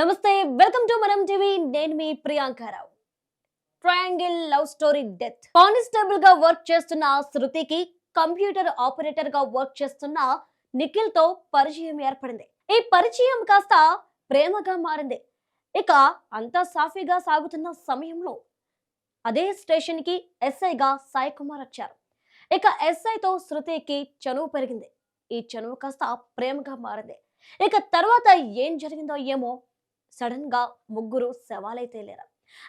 నమస్తే welcome to మనం TV. నేను మీ Priyanka Rao triangle love story death. కానిస్టేబుల్గా work చేస్తున్న శృతికి కంప్యూటర్ ఆపరేటర్గా వర్క్ చేస్తున్న నిఖిల్తో పరిచయం ఏర్పడింది. ఈ పరిచయం కాస్త ప్రేమగా మారింది. ఇక అంతా సాఫీగా సాగుతున్న సమయంలో అదే స్టేషన్కి ఎస్ఐగా సాయి కుమార్ వచ్చారు. ఇక ఎస్ఐతో శృతికి చనువు పెరిగింది. ఈ చనువు కాస్త ప్రేమగా మారింది. ఇక తర్వాత ఏం జరిగిందో ఏమో సడన్గా ముగ్గురు శవాలైతే లేరు.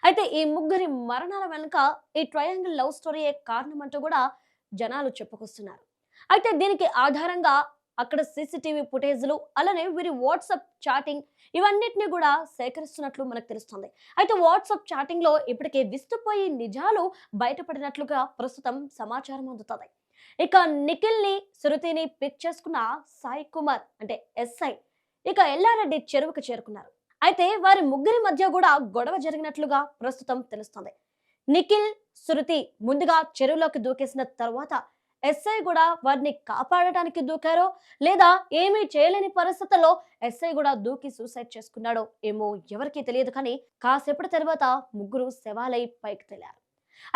అయితే ఈ ముగ్గురి మరణాల వెనుక ఈ ట్రయాంగిల్ లవ్ స్టోరీయే కారణమంటూ కూడా జనాలు చెప్పుకొస్తున్నారు. అయితే దీనికి ఆధారంగా అక్కడ సీసీటీవీ ఫుటేజ్లు అలానే వీరి వాట్సాప్ చాటింగ్ ఇవన్నిటిని కూడా సేకరిస్తున్నట్లు మనకు తెలుస్తుంది. అయితే వాట్సాప్ చాటింగ్లో ఇప్పటికే విస్తుపోయి నిజాలు బయటపడినట్లుగా ప్రస్తుతం సమాచారం అందుతుంది. ఇక నిఖిల్ని శృతిని పిక్ చేసుకున్న సాయి కుమార్ అంటే ఎస్ఐ ఇక ఎల్లారెడ్డి చెరువుకు చేరుకున్నారు. అయితే వారి ముగ్గురి మధ్య కూడా గొడవ జరిగినట్లుగా ప్రస్తుతం తెలుస్తుంది. నిఖిల్ శృతి ముందుగా చెరువులోకి దూకేసిన తర్వాత ఎస్ఐ కూడా వారిని కాపాడటానికి దూకారో లేదా ఏమీ చేయలేని పరిస్థితుల్లో ఎస్ఐ కూడా దూకి సూసైడ్ చేసుకున్నాడో ఏమో ఎవరికీ తెలియదు కానీ కాసేపటి తర్వాత ముగ్గురు శవాలై పైకి తేలారు.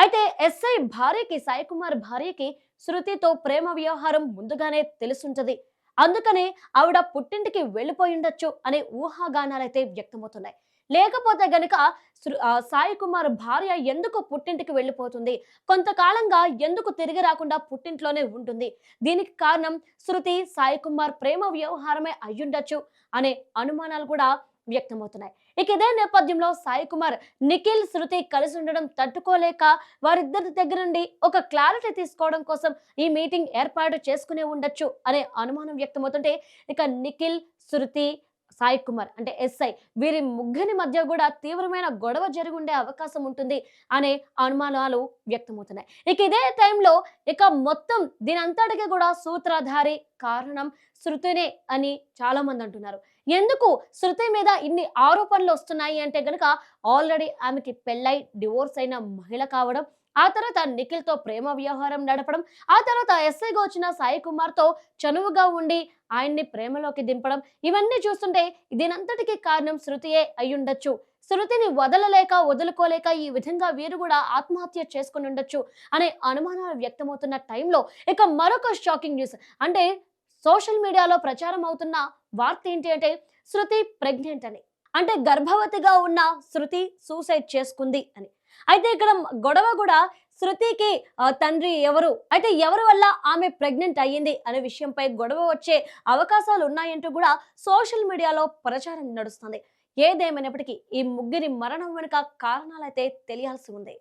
అయితే ఎస్ఐ భార్యకి సాయి కుమార్ భార్యకి శృతితో ప్రేమ వ్యవహారం ముందుగానే తెలుసుంటది. అందుకనే ఆవిడ పుట్టింటికి వెళ్ళిపోయి ఉండొచ్చు అనే ఊహాగానాలైతే వ్యక్తమవుతున్నాయి. లేకపోతే గనుక సాయి కుమార్ భార్య ఎందుకు పుట్టింటికి వెళ్ళిపోతుంది? కొంతకాలంగా ఎందుకు తిరిగి రాకుండా పుట్టింట్లోనే ఉంటుంది? దీనికి కారణం శృతి సాయి కుమార్ ప్రేమ వ్యవహారమే అయ్యుండొచ్చు అనే అనుమానాలు కూడా వ్యక్తమవుతున్నాయి. ఇక ఇదే నేపథ్యంలో సాయి కుమార్ నిఖిల్ శృతి కలిసి ఉండడం తట్టుకోలేక వారిద్దరి దగ్గర నుండి ఒక క్లారిటీ తీసుకోవడం కోసం ఈ మీటింగ్ ఏర్పాటు చేసుకునే ఉండొచ్చు అనే అనుమానం వ్యక్తమవుతుంటే ఇక నిఖిల్ శృతి సాయి కుమార్ అంటే ఎస్ఐ. వీరి ముగ్గురి మధ్య కూడా తీవ్రమైన గొడవ జరుగుండే ఉండే అవకాశం ఉంటుంది అనే అనుమానాలు వ్యక్తమవుతున్నాయి. ఇక ఇదే టైంలో ఇక మొత్తం దీని కూడా సూత్రధారి కారణం శృతినే అని చాలా మంది అంటున్నారు. ఎందుకు శృతి మీద ఇన్ని ఆరోపణలు వస్తున్నాయి అంటే గనుక ఆల్రెడీ ఆమెకి పెళ్ళై డివోర్స్ అయిన మహిళ కావడం ఆ తర్వాత నిఖిల్తో ప్రేమ వ్యవహారం నడపడం ఆ తర్వాత ఎస్ఐగా వచ్చిన సాయి కుమార్తో చనువుగా ఉండి ఆయన్ని ప్రేమలోకి దింపడం ఇవన్నీ చూస్తుంటే దీనంతటికీ కారణం శృతియే అయ్యుండొచ్చు. శృతిని వదలలేక వదులుకోలేక ఈ విధంగా వీరు కూడా ఆత్మహత్య చేసుకుని ఉండొచ్చు అనే అనుమానాలు వ్యక్తమవుతున్న టైంలో ఇక మరొక షాకింగ్ న్యూస్. అంటే సోషల్ మీడియాలో ప్రచారం అవుతున్న వార్త ఏంటి అంటే శృతి ప్రెగ్నెంట్ అని. అంటే గర్భవతిగా ఉన్న శృతి సూసైడ్ చేసుకుంది అని. అయితే ఇక్కడ గొడవ కూడా శృతికి తండ్రి ఎవరు? అయితే ఎవరి వల్ల ఆమె ప్రెగ్నెంట్ అయ్యింది అనే విషయంపై గొడవ వచ్చే అవకాశాలు ఉన్నాయంటూ కూడా సోషల్ మీడియాలో ప్రచారం నడుస్తుంది. ఏదేమైనప్పటికీ ఈ ముగ్గురి మరణం వెనుక కారణాలైతే తెలియాల్సి ఉంది.